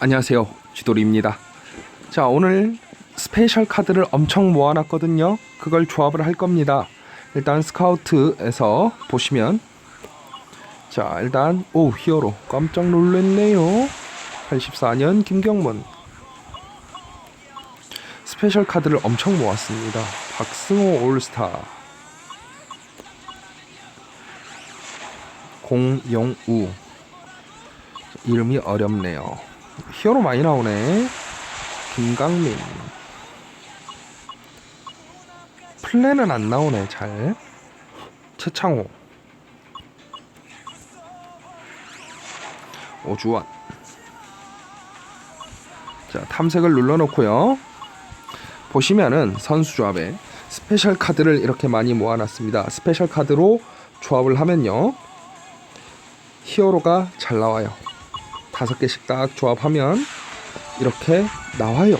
안녕하세요. 쥐돌이입니다. 자 오늘 스페셜 카드를 엄청 모아놨거든요. 그걸 조합을 할 겁니다. 일단 스카우트에서 보시면. 자 일단 오 히어로. 깜짝 놀랐네요. 84년 김경문. 스페셜 카드를 엄청 모았습니다. 박승호 올스타. 공영우. 이름이 어렵네요 히어로 많이 나오네. 김강민. 플랜은 안 나오네, 잘. 최창호. 오주원. 자, 탐색을 눌러놓고요. 보시면은 선수 조합에 스페셜 카드를 이렇게 많이 모아놨습니다. 스페셜 카드로 조합을 하면요. 히어로가 잘 나와요. 다섯 개씩 딱 조합하면 이렇게 나와요.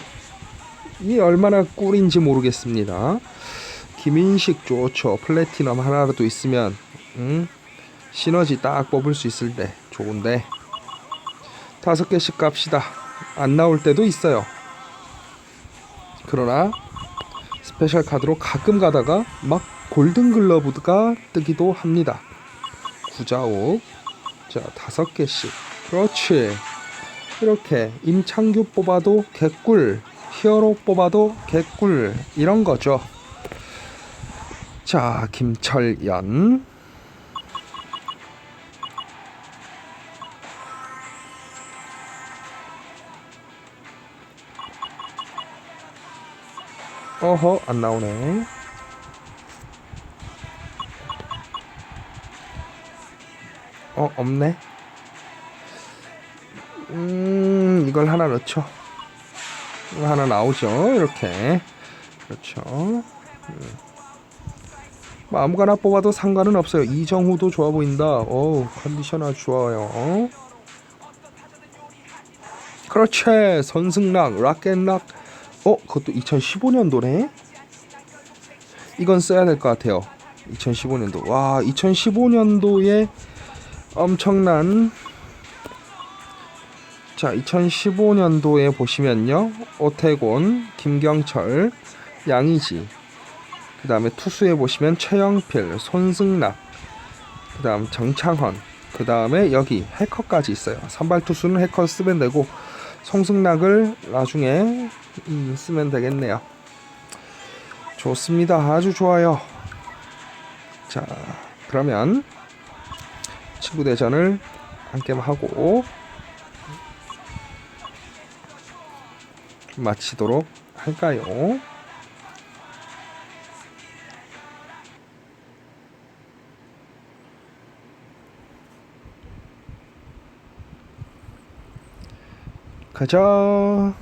이 얼마나 꿀인지 모르겠습니다. 김인식 좋죠. 플래티넘 하나라도 있으면 음, 시너지 딱 뽑을 수 있을 때 좋은데 다섯 개씩 갑시다. 안 나올 때도 있어요. 그러나 스페셜 카드로 가끔 가다가 막 골든 글러브가 뜨기도 합니다. 구자옥 자 다섯 개씩 그렇지. 이렇게 임창규 뽑아도 개꿀, 히어로 뽑아도 개꿀 이런 거죠. 자, 김철연. 어허, 안 나오네. 어, 없네. 음, 이걸 하나 넣죠. 하나 나오죠. 이렇게. 그렇죠. 음. 뭐 아무거나 뽑아도 상관은 없어요. 이정후도 좋아 보인다. 어우, 컨디션 아주 좋아요. 그렇지. 선승락, 락앤락. 어, 그것도 2015년도네. 이건 써야 될 것 같아요. 2015년도. 와, 2015년도에 엄청난 자, 2015년도에 보시면요. 오태곤, 김경철, 양의지. 그 다음에 투수에 보시면 최영필, 손승락, 그 다음 정창헌, 그 다음에 여기 해커까지 있어요. 선발 투수는 해커 쓰면 되고, 송승락을 나중에 음, 쓰면 되겠네요. 좋습니다. 아주 좋아요. 자, 그러면 친구 대전을 한 게임 하고 마치도록 할까요? 가자.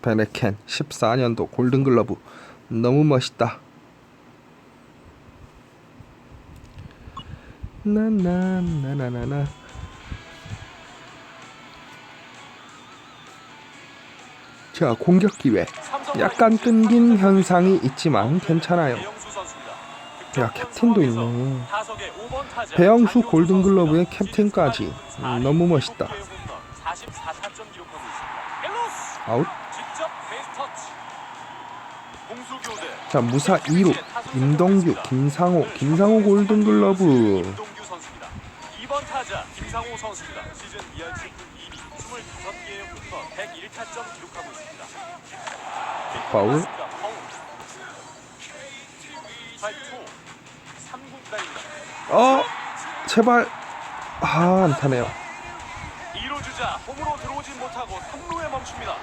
베네켄 14년도 골든글러브 너무 멋있다. 나나나나나나 자 공격 기회. 약간 끊긴 현상이 있지만 괜찮아요. 야 캡틴도 있네. 배영수 골든글러브의 캡틴까지. 음, 너무 멋있다. 아웃. 자 무사 2루. 임동규 김상호. 김상호 골든글러브. 김동규 선수입니다. 2번 타자 김상호 선수입니다. 시즌 2할 1타점 기록하고 있습니다. 파울. 어 제발 아 안타네요. 2루 주자 홈으로 들어오진 못하고 3루에 멈춥니다.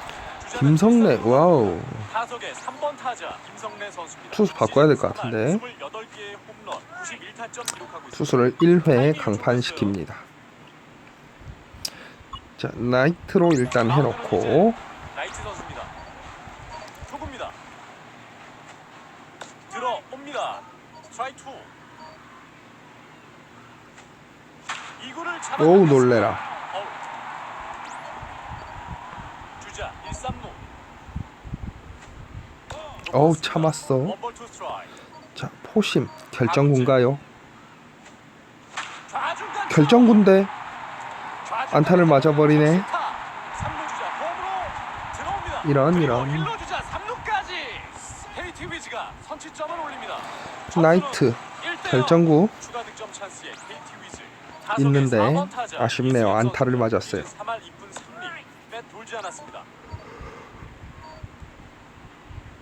김성래 와우. 타석에 3번 타자 김성래 선수입니다. 투수 바꿔야 될 것 같은데. 28개의 홈런 91타점 기록하고 있습니다. 투수를 1회 강판시킵니다. 자 나이트로 일단 해놓고 나이트 선수입니다. 초구입니다. 들어옵니다. 스트라이크 2. 이구를 잡아 오우 놀래라 주자 1, 3루. 어우 참았어 원볼 투 스트라이크. 자 포심 결정군가요 결정군데 안타를 맞아버리네. 이런, 이런. 일루주자 3루까지 KT 위즈가 선취점을 올립니다. 나이트 점수는 1대0. 결정구 있는데 타석의 4번 타자 아쉽네요. 안타를 맞았어요. 이제 3할 2푼 3리 빼 돌지 않았습니다.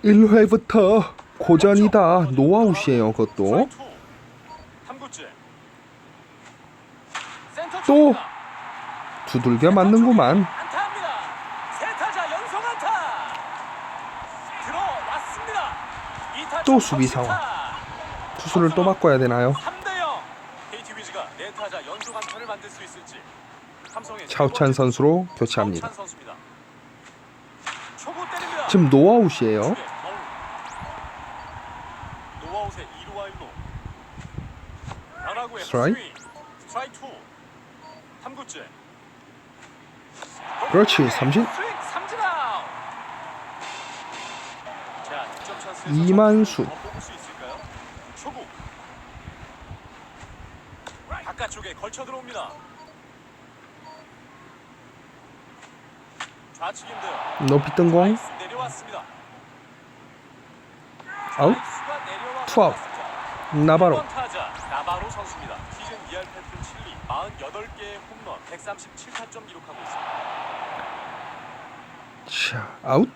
1회부터 고전이다 노아웃이에요 그것도 또. 두들겨 맞는구만 또 수비. 상황. 투수를 또 바꿔야 되나요? 3대 0. KT 위즈가 네 차우찬 선수로 교체합니다. 지금 노아웃이에요 네, 파울. 노아웃의 2루와 1루. 변화구의 스트라이크. 스트라이크 2. 3구째. 그렇지, 삼진. 이만수. 바깥쪽에 걸쳐 들어옵니다. 좌측인데요. 높이 뜬 공. 아웃 투아웃. 나바로 1번 타자 나바로 선수입니다. 시즌 2할 8푼 7리 48개의 홈런 137타점 기록하고 있습니다. 자 아웃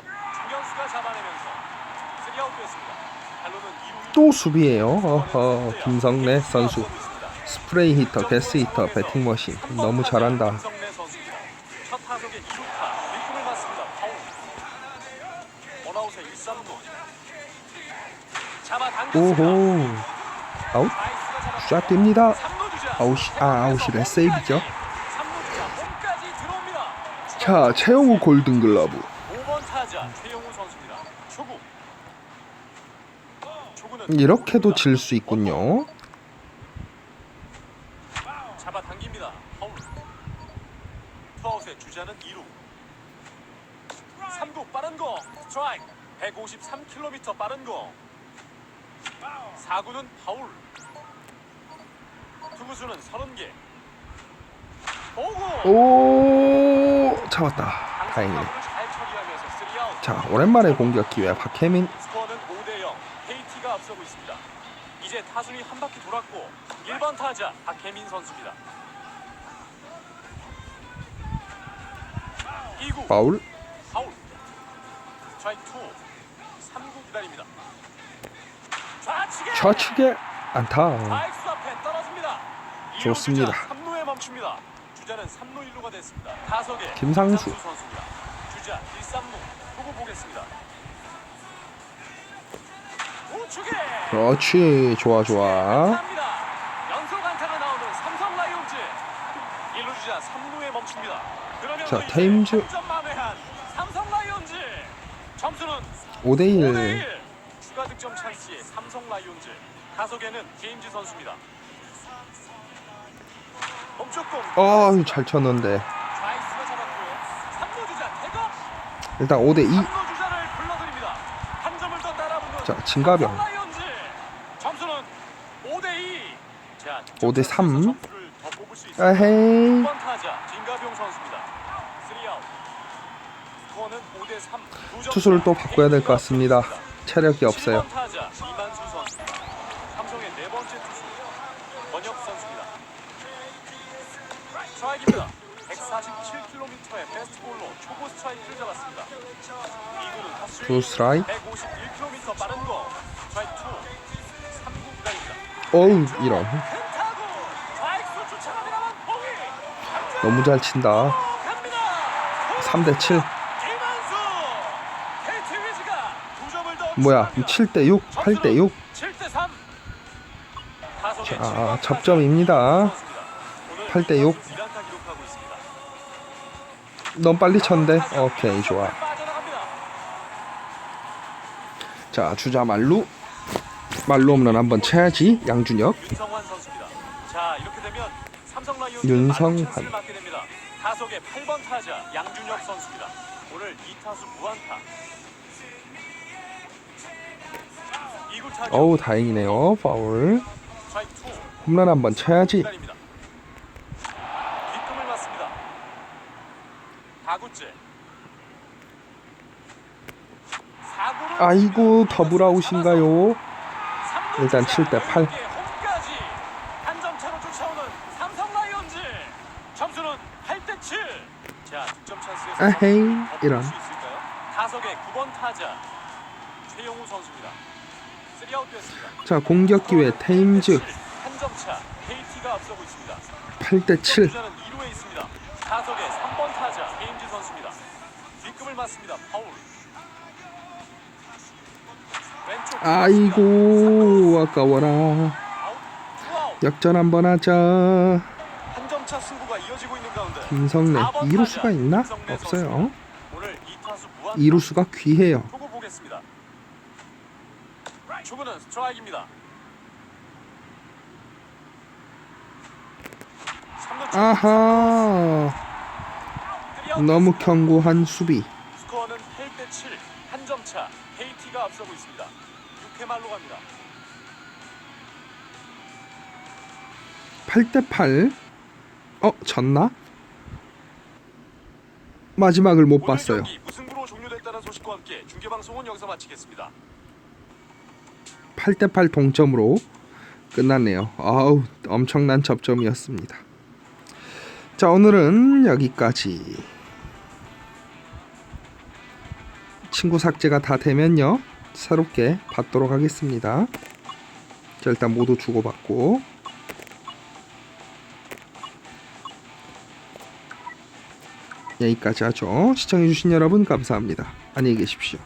중견수가 잡아내면서 3아웃 됐습니다. 발로는 2루 또 수비예요 어허 김성래 선수 스프레이 히터 게스 히터 배팅 머신 너무 잘한다 김성래 선수입니다. 첫 타석에 2루타 리듬을 맞습니다. 파울. 원아웃에 1, 3루. 오호 아웃. 샷 삼루주자. 아웃이 아 아웃이래 세이브죠. 자 최영우 골든글러브 5번 타자 최영우 선수입니다. 초구. 초구는 이렇게도 질 수 있군요 잡아당깁니다. 파울. 투아웃의 주자는 2루. 3구 빠른 거. 스트라이크. 153km 빠른 거. 4구는 파울. 투구수는 30개. 오구. 오 잡았다 다행이네 잘 처리하면서 3아웃. 자 오랜만에 공격 기회 박혜민 스코어는 5대 0. KT가 앞서고 있습니다. 이제 타순이 한 바퀴 돌았고 1번 타자 박혜민 선수입니다. 2구 파울 파울. 좌측에 안타 좌익수 앞에 떨어집니다. 좋습니다. 3루에 멈춥니다. 주자는 3루 1루가 됐습니다. 타석에 김상수. 선수입니다. 주자 1, 3루 두고 보겠습니다. 우측에 그렇지 좋아 좋아 안타입니다. 연속 안타가 나오는 삼성 라이온즈. 1루 주자 3루에 멈춥니다. 그러면서 자, 테임즈. 한점 만회한 삼성 라이온즈. 점수는 5대 1 5대 1 라이온즈 타석에는 제임즈 선수입니다. 멈췄 공 아유 잘 쳤는데 좌익수가 잡았고요. 3루 주자 태거 일단 5대 2 3루 주자를 불러드립니다. 한 점을 더 따라붙는 자, 진가병. 라이온즈 점수는 5대 2 자, 5대 3. 점수를 더 뽑을 수 있습니다. 아헤이 1번 타자 진가병 선수입니다. 3아웃. 스코어는 5대 3. 투수를 또 바꿔야 될 것 같습니다 체력이 없어요 7번 타자 권혁 선수입니다. 스트라이크입니다. 147km의 패스트 볼로 초보 스트라이크를 잡았습니다. 이구는 스트라이크 151km 빠른 거. 스트라이크 2. 3구 기다립니다. 어우 이런 너무 잘 친다 갑니다. 3대7 이만수. KT 위즈가 두 점을 더 뭐야 추가합니다. 7대6 8대6 7대 3. 자 접점입니다 8대 6. 너무 빨리 쳤는데 오케이 좋아 자 주자 말루 말루 홈런 한번 쳐야지 양준혁 윤성환. 타석의 8번 타자 양준혁 선수입니다. 오늘 2타수 무안타. 2구 타격 어우 다행이네요 파울. 홈런 한번 쳐야지. 뒷금을 맞습니다. 다구째. 아이고 더블 아웃인가요? 일단 7대 8. 한점 차로 쫓아오는 삼성 라이온즈. 점수는 8대 7. 자, 득점 찬스에서 아헤이, 더 이런. 타석의 9번 타자 최용우 선수입니다. 3아웃 됐습니다. 자 공격 기회 테임즈 한점 차 KT가 앞서고 있습니다. 8대 7. 주자는 2루에 있습니다. 타석의 3번 타자 헤임즈 선수입니다. 뒷금을 맞습니다. 파울. 왼쪽 아이고 아까워라. 역전 한번 하자. 한점 차 승부가 이어지고 있는 가운데 김성래 이루수가 있나? 없어요. 오늘 2타수 무한 이루수가 귀해요. 보겠습니다. 초구는 스트라이크입니다. 아하 너무. 견고한 수비. 스코어는 8대 7. 한 점 차. KT가 앞서고 있습니다. 6회 말로 갑니다. 8대 8. 어 졌나? 마지막을 못 오늘 봤어요. 경기 무승부로 종료됐다는 소식과 함께 중계 방송은 여기서 마치겠습니다. 8대 8 동점으로 끝났네요. 아우 엄청난 접점이었습니다. 자 오늘은 여기까지. 친구 삭제가 다 되면요 새롭게 받도록 하겠습니다. 자 일단 모두 주고받고 여기까지 하죠. 시청해주신 여러분 감사합니다. 안녕히 계십시오.